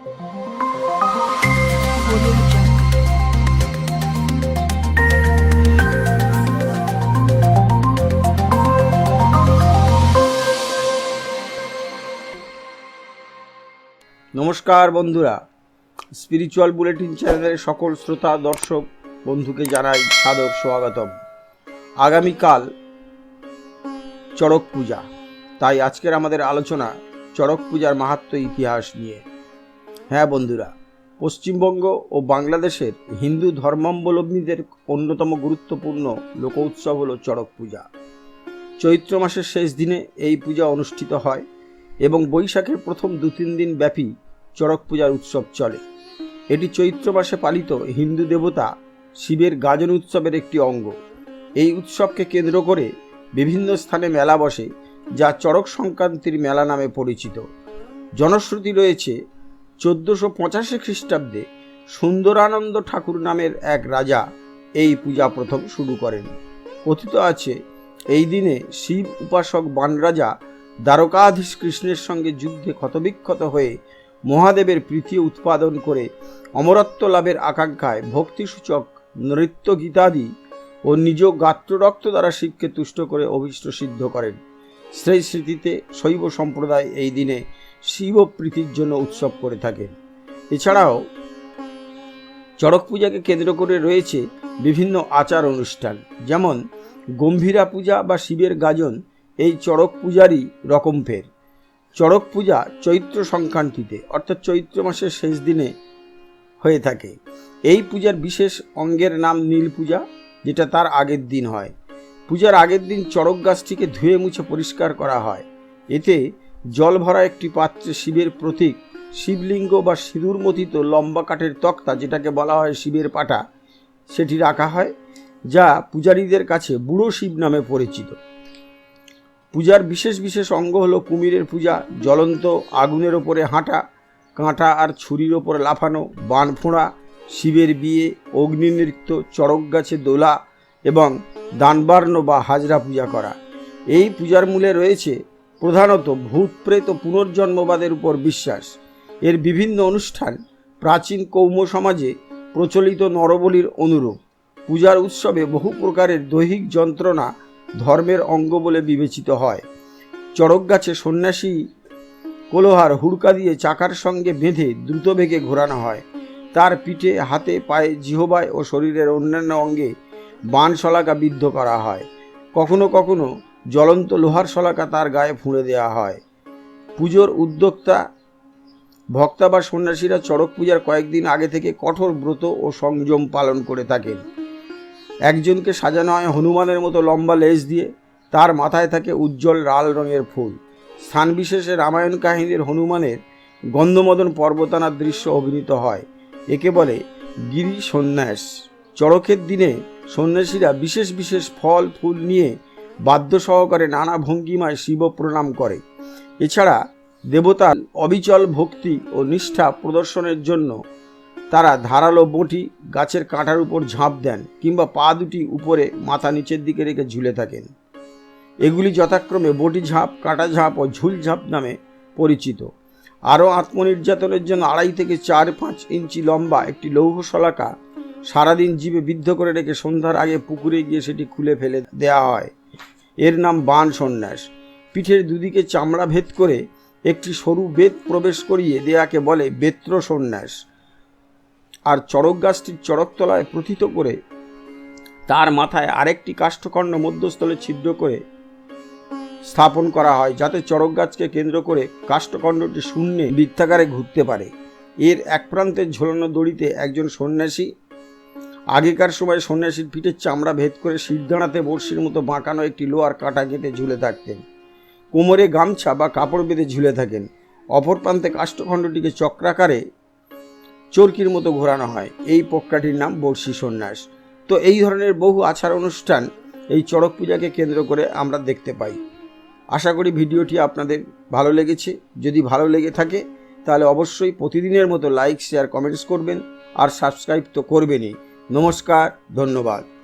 নমস্কার বন্ধুরা। Spiritual bulletin চ্যানেলের সকল শ্রোতা, দর্শক, বন্ধুকে জানাই সাদর স্বাগতম। আগামীকাল চড়ক পূজা। তাই আজকের আমাদের আলোচনা চড়ক পূজার মাহাত্ম ইতিহাস নিয়ে। হ্যাঁ বন্ধুরা, পশ্চিমবঙ্গ ও বাংলাদেশের হিন্দু ধর্মাবলম্বীদের অন্যতম গুরুত্বপূর্ণ লোক উৎসব হল চড়ক পূজা। চৈত্র মাসের শেষ দিনে এই পূজা অনুষ্ঠিত হয় এবং বৈশাখের প্রথম দু তিন দিন ব্যাপী চড়ক পূজার উৎসব চলে। এটি চৈত্র মাসে পালিত হিন্দু দেবতা শিবের গাজন উৎসবের একটি অঙ্গ। এই উৎসবকে কেন্দ্র করে বিভিন্ন স্থানে মেলা বসে, যা চড়ক সংক্রান্তির মেলা নামে পরিচিত। জনশ্রুতি রয়েছে চোদ্দোশো পঁচাশি খ্রিস্টাব্দে সুন্দরানন্দ ঠাকুর নামের এক রাজা এই পূজা প্রথম শুরু করেন। কথিত আছে, এই দিনে শিব উপাসক বানরাজা দ্বারকাধীশ কৃষ্ণের সঙ্গে যুদ্ধে ক্ষতবিক্ষত হয়ে মহাদেবের প্রীতি উৎপাদন করে অমরত্ব লাভের আকাঙ্ক্ষায় ভক্তিসূচক নৃত্য গীতাদি ও নিজ গাত্ররক্ত দ্বারা শিবকে তুষ্ট করে অভীষ্ট সিদ্ধ করেন। সেই স্মৃতিতে শৈব সম্প্রদায় এই দিনে শিব প্রীতির জন্য উৎসব করে থাকেন এছাড়াও চড়ক পূজাকে কেন্দ্র করে রয়েছে বিভিন্ন আচার অনুষ্ঠান, যেমন গম্ভীরা পূজা বা শিবের গাজন এই চড়ক পূজারই রকম ফের। চড়ক পূজা চৈত্র সংক্রান্তিতে, অর্থাৎ চৈত্র মাসের শেষ দিনে হয়ে থাকে। এই পূজার বিশেষ অঙ্গের নাম নীল পূজা, যেটা তার আগের দিন হয়। পূজার আগের দিন চড়ক গাছটিকে ধুয়ে মুছে পরিষ্কার করা হয়। এতে জল ভরা একটি পাত্রে শিবের প্রতীক, শিবলিঙ্গ বা সিঁদুর মথিত লম্বা কাঠের তক্তা যেটাকে বলা হয় শিবের পাটা, সেটি রাখা হয়, যা পূজারীদের কাছে বুড়ো শিব নামে পরিচিত। পূজার বিশেষ বিশেষ অঙ্গ হলো কুমিরের পূজা, জ্বলন্ত আগুনের ওপরে হাঁটা, কাঁটা আর ছুরির ওপরে লাফানো, বান ফোঁড়া, শিবের বিয়ে অগ্নি নৃত্য চড়ক গাছে দোলা এবং দানবার্ণ বা হাজরা পূজা করা। এই পূজার মূলে রয়েছে প্রধানত ভূত প্রেত ও পুনর্জন্মবাদের উপর বিশ্বাস। এর বিভিন্ন অনুষ্ঠান প্রাচীন কৌম সমাজে প্রচলিত নরবলির অনুরূপ। পূজার উৎসবে বহু প্রকারের দৈহিক যন্ত্রণা ধর্মের অঙ্গ বলে বিবেচিত হয়। চড়ক গাছে সন্ন্যাসী কোলোহার হুড়কা দিয়ে চাকার সঙ্গে বেঁধে দ্রুত বেগে ঘোরানো হয়। তার পিঠে, হাতে, পায়ে, জিহবায় ও শরীরের অন্যান্য অঙ্গে বান শলাকা বিদ্ধ করা হয়। কখনো কখনো জ্বলন্ত লোহার শলাকা তার গায়ে ফুঁড়ে দেওয়া হয়। পুজোর উদ্যোক্তা, ভক্তা বা সন্ন্যাসীরা চড়ক পূজার কয়েকদিন আগে থেকে কঠোর ব্রত ও সংযম পালন করে থাকেন। একজনকে সাজানো হয় হনুমানের মতো লম্বা লেজ দিয়ে, তার মাথায় থাকে উজ্জ্বল লাল রঙের ফুল। স্থান বিশেষে রামায়ণ কাহিনীর হনুমানের গন্ধমদন পর্বতানার দৃশ্য অভিনীত হয়। একে বলে গিরি সন্ন্যাস। চড়কের দিনে সন্ন্যাসীরা বিশেষ বিশেষ ফল, ফুল নিয়ে বাদ্য সহকারে নানা ভঙ্গিমায় শিব প্রণাম করে। এছাড়া দেবতার অবিচল ভক্তি ও নিষ্ঠা প্রদর্শনের জন্য তারা ধারালো বটি গাছের কাঁটার উপর ঝাঁপ দেন কিংবা পা দুটি উপরে মাথা নিচের দিকে রেখে ঝুলে থাকেন। এগুলি যথাক্রমে বটি ঝাঁপ, কাঁটা ঝাঁপ ও ঝুল ঝাঁপ নামে পরিচিত। আরও আত্মনির্যাতনের জন্য আড়াই থেকে চার পাঁচ ইঞ্চি লম্বা একটি লৌহ শলাকা সারাদিন জীবে বিদ্ধ করে রেখে সন্ধ্যার আগে পুকুরে গিয়ে সেটি খুলে ফেলে দেওয়া হয়। এর নাম বান সন্ন্যাস। পিঠের দুদিকে চামড়া ভেদ করে একটি সরু বেত প্রবেশ করিয়ে দেয়াকে বলে বেত্র সন্ন্যাস। আর চড়ক গাছটির চড়কতলায় প্রথিত করে তার মাথায় আরেকটি কাষ্ঠখণ্ড মধ্যস্থলে ছিদ্র করে স্থাপন করা হয়, যাতে চড়ক গাছকে কেন্দ্র করে কাষ্ঠখণ্ডটি শূন্যে বৃত্তাকারে ঘুরতে পারে। এর এক প্রান্তের ঝোলানো দড়িতে একজন সন্ন্যাসী আগেকার সময় সন্ন্যাসীর পিঠের চামড়া ভেদ করে শিরদাঁড়াতে বড়শির মতো বাঁকানো একটি লোহার কাঁটা কেটে ঝুলে থাকতেন। কোমরে গামছা বা কাপড় বেঁধে ঝুলে থাকেন। অপর প্রান্তে কাষ্ঠখণ্ডটিকে চক্রাকারে চরকির মতো ঘোরানো হয়। এই প্রক্রিয়াটির নাম বর্ষি সন্ন্যাস। তো এই ধরনের বহু আচার অনুষ্ঠান এই চড়ক পূজাকে কেন্দ্র করে আমরা দেখতে পাই। আশা করি ভিডিওটি আপনাদের ভালো লেগেছে। যদি ভালো লেগে থাকে, তাহলে অবশ্যই প্রতিদিনের মতো লাইক, শেয়ার, কমেন্টস করবেন। আর সাবস্ক্রাইব তো করবেনই। নমস্কার ধন্যবাদ।